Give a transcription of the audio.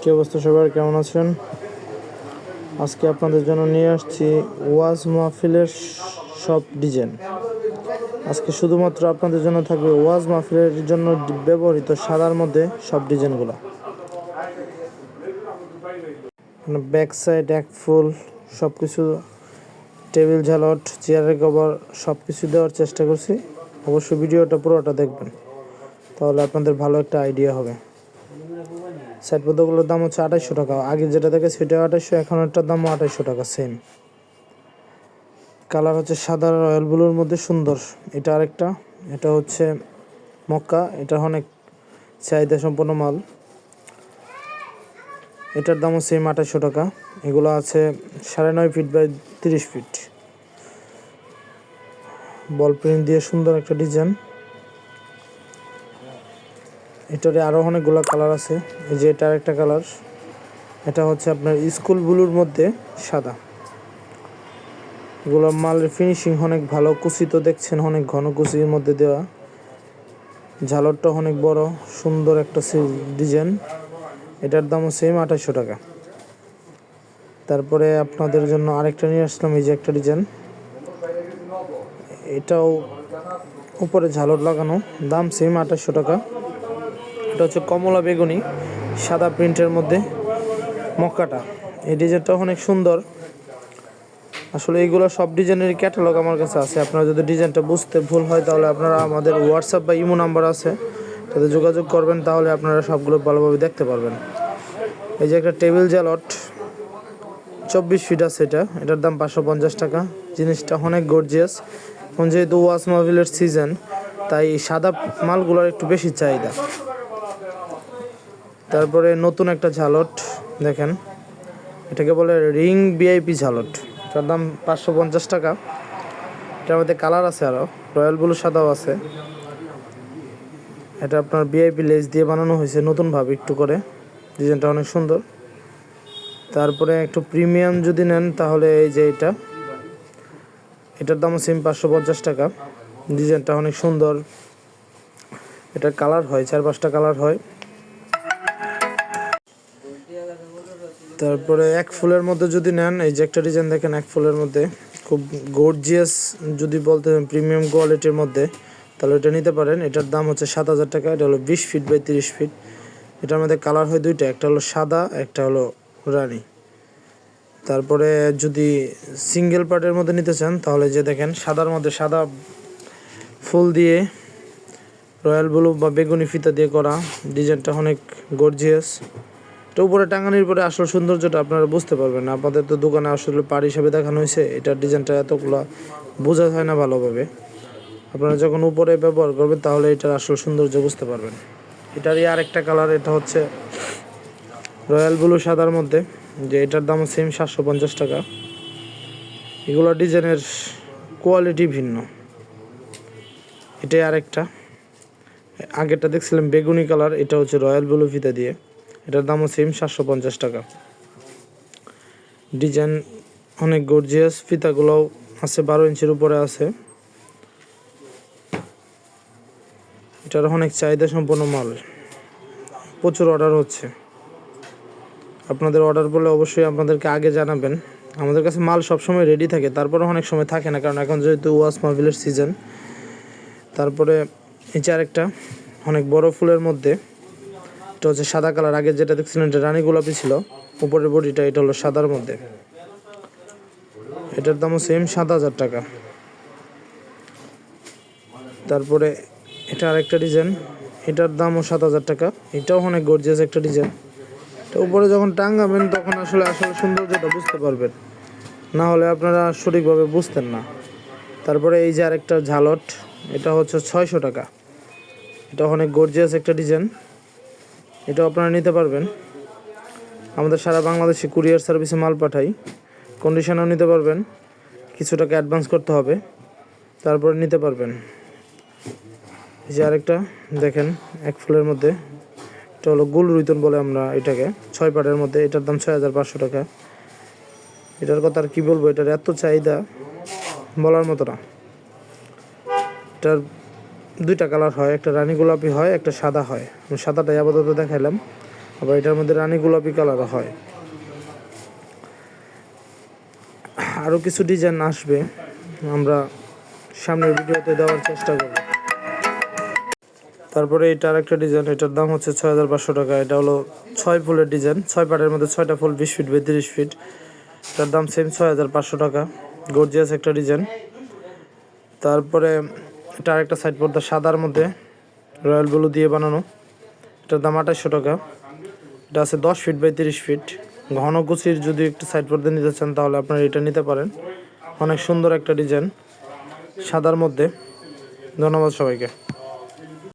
কি অবস্থা সবার? কেমন আছেন? আজকে আপনাদের জন্য নিয়ে আসছি ওয়াজ মাহফিলের সব ডিজাইন। আজকে শুধুমাত্র আপনাদের জন্য থাকবে ওয়াজ মাহফিলের জন্য ব্যবহৃত সাদার মধ্যে সব ডিজাইনগুলো। ব্যাক সাইড এক ফুল সব কিছু টেবিল ঝালট, চেয়ারের কভার সব কিছু দেওয়ার চেষ্টা করছি। অবশ্যই ভিডিওটা পুরোটা দেখবেন, তাহলে আপনাদের ভালো একটা আইডিয়া হবে। সাইড পদ্মগুলোর দাম হচ্ছে আঠাইশশো টাকা। আগে যেটা দেখে সেটা আঠাইশশো এখন এটার দামও আঠাইশশো টাকা সেম কালার হচ্ছে সাদা রয়্যাল ব্লুর মধ্যে সুন্দর। এটা আরেকটা, এটা হচ্ছে মক্কা, এটা অনেক চাহিদা সম্পন্ন মাল। এটার দামও সেম আঠাশশো টাকা। এগুলো আছে সাড়ে নয় ফিট বাই তিরিশ ফিট বল প্রিন্ট দিয়ে সুন্দর একটা ডিজাইন এটারে আরও অনেকগুলো কালার আছে। এই যে এটা একটা কালার এটা হচ্ছে আপনার স্কুল ব্লুর মধ্যে সাদা। এগুলো মালের ফিনিশিং অনেক ভালো, কুচি তো দেখছেন অনেক ঘন কুচির মধ্যে দেওয়া। ঝালরটা অনেক বড়, সুন্দর একটা ডিজাইন এটার দামও সেম আঠাশশো টাকা। তারপরে আপনাদের জন্য আরেকটা নিয়ে আসলাম, এই যে একটা ডিজাইন এটাও উপরে ঝালর লাগানো, দাম সেম আঠাশশো টাকা। এটা হচ্ছে কমলা বেগুনি, সাদা প্রিন্টের মধ্যে মক্কাটা। এই ডিজাইনটা অনেক সুন্দর। আসলে এইগুলো সব ডিজাইনের ক্যাটালগ আমার কাছে আছে। আপনারা যদি ডিজাইনটা বুঝতে ভুল হয়, তাহলে আপনারা আমাদের হোয়াটসঅ্যাপ বা ইমো নাম্বার আছে। তাতে যোগাযোগ করবেন, তাহলে আপনারা সবগুলো ভালোভাবে দেখতে পারবেন। এই যে একটা টেবিল জ্যালট, চব্বিশ ফিট আছে এটা। এটার দাম পাঁচশো পঞ্চাশ টাকা। জিনিসটা অনেক গর্জিয়াস এখন যেহেতু ওয়াস মাহবিলের সিজন তাই সাদা মালগুলোর একটু বেশি চাহিদা। তারপরে নতুন একটা ঝালট, দেখেন। এটাকে বলে রিং ভিআইপি ঝালট। এটার দাম পাঁচশো পঞ্চাশ টাকা। এটার মধ্যে কালার আছে আরও রয়্যাল ব্লু, সাদাও আছে। এটা আপনার ভিআইপি লেস দিয়ে বানানো হয়েছে নতুনভাবে একটু করে। ডিজাইনটা অনেক সুন্দর। তারপরে একটু প্রিমিয়াম যদি নেন, তাহলে এই যে এটা। এটার দামও সেম পাঁচশো পঞ্চাশ টাকা। ডিজাইনটা অনেক সুন্দর। এটার কালার হয়, চার পাঁচটা কালার হয়। তারপরে এক ফুলের মধ্যে যদি নেন, এই যে একটা ডিজাইন দেখেন এক ফুলের মধ্যে, খুব গর্জিয়াস যদি বলতে প্রিমিয়াম কোয়ালিটির মধ্যে, তাহলে এটা নিতে পারেন। এটার দাম হচ্ছে সাত হাজার টাকা, এটা হলো বিশ ফিট বাই তিরিশ ফিট এটার মধ্যে কালার হয় দুইটা, একটা হলো সাদা, একটা হলো রানি। তারপরে যদি সিঙ্গেল পার্টের মধ্যে নিতে চান, তাহলে যে দেখেন, সাদার মধ্যে সাদা ফুল দিয়ে রয়্যাল ব্লু বা বেগুনি ফিতা দিয়ে করা। ডিজাইনটা অনেক গর্জিয়াস এটা উপরে টাঙানির পরে আসল সৌন্দর্যটা আপনারা বুঝতে পারবেন। আপনাদের তো দোকানে আসলে পার হিসাবে দেখানো হয়েছে এটার ডিজাইনটা এতগুলো বোঝা হয় না ভালোভাবে। আপনারা যখন উপরে ব্যবহার করবেন, তাহলে এটার আসল সৌন্দর্য বুঝতে পারবেন। এটারই আরেকটা কালার এটা হচ্ছে রয়্যাল ব্লু সাদার মধ্যে, যে এটার দাম সেম সাতশো পঞ্চাশ টাকা। এগুলো ডিজাইনের কোয়ালিটি ভিন্ন। এটাই আরেকটা। আগেরটা দেখছিলাম বেগুনি কালার এটা হচ্ছে রয়্যাল ব্লু ফিতা দিয়ে। এটার দামও সেম সাতশো পঞ্চাশ টাকা। ডিজাইন অনেক গর্জিয়াস ফিতাগুলোও আছে বারো ইঞ্চির উপরে আছে। এটার অনেক চাহিদা সম্পন্ন মাল। প্রচুর অর্ডার হচ্ছে। আপনাদের অর্ডার বলে অবশ্যই আপনাদেরকে আগে জানাবেন। আমাদের কাছে মাল সবসময় রেডি থাকে তারপরে অনেক সময় থাকে না, কারণ এখন যেহেতু ওয়াস মাহবিলের সিজন তারপরে এই যে আরেকটা, অনেক বড় ফুলের মধ্যে এটা হচ্ছে সাদা কালার, আগে যেটা দেখছিলেন এটা রানী গোলাপি ছিল, উপরের বডিটা এটা হলো সাদার মধ্যে। এটার দামও সেম সাত হাজার টাকা। তারপরে এটা আরেকটা ডিজাইন এটার দামও সাত হাজার টাকা। এটাও অনেক গর্জিয়াস একটা ডিজাইন তো উপরে যখন টাঙ্গাবেন তখন আসলে আসলে সৌন্দর্যটা বুঝতে পারবেন। না হলে আপনারা সঠিকভাবে বুঝতেন না। তারপরে এই যে আরেকটা ঝালট, এটা হচ্ছে ছয়শো টাকা। এটা অনেক গর্জিয়াস একটা ডিজাইন এটাও আপনারা নিতে পারবেন। আমাদের সারা বাংলাদেশে কুরিয়ার সার্ভিসে মাল পাঠাই। কন্ডিশনেও নিতে পারবেন। কিছু টাকা অ্যাডভান্স করতে হবে। তারপরে নিতে পারবেন। এই যে আরেকটা, দেখেন, এক ফুলের মধ্যে। এটা হলো গুল রুইতন বলে আমরা এটাকে। ছয় পাটের মধ্যে, এটার দাম ছয় হাজার পাঁচশো টাকা। এটার কথা আর কী বলব? এটার এত চাহিদা বলার মতো না। এটার দুইটা কালার হয়, একটা রানী গোলাপি হয়, একটা সাদা হয়। আমি সাদাটাই আপাতত দেখাইলাম। আবার এটার মধ্যে রানী গোলাপি কালার হয়। আরও কিছু ডিজাইন আসবে, আমরা সামনের ভিডিওতে দেওয়ার চেষ্টা করব। তারপরে এটা আরেকটা ডিজাইন, এটার দাম হচ্ছে ছয় হাজার পাঁচশো টাকা। এটা হলো ছয় ফুলের ডিজাইন, ছয় পাটের মধ্যে ছয়টা ফুল, বিশ ফিট বাই তিরিশ ফিট। এটার দাম সেম ছয় হাজার পাঁচশো টাকা। গর্জিয়াস একটা ডিজাইন। তারপরে এটা আরেকটা সাইড পর্দা, সাদার মধ্যে রয়্যাল ব্লু দিয়ে বানানো। এটার দাম আঠাশশো টাকা। এটা আছে দশ ফিট বাই তিরিশ ফিট ঘন কুচির যদি একটু সাইড পর্দা নিতে চান, তাহলে আপনারা এটা নিতে পারেন। অনেক সুন্দর একটা ডিজাইন সাদার মধ্যে। ধন্যবাদ সবাইকে।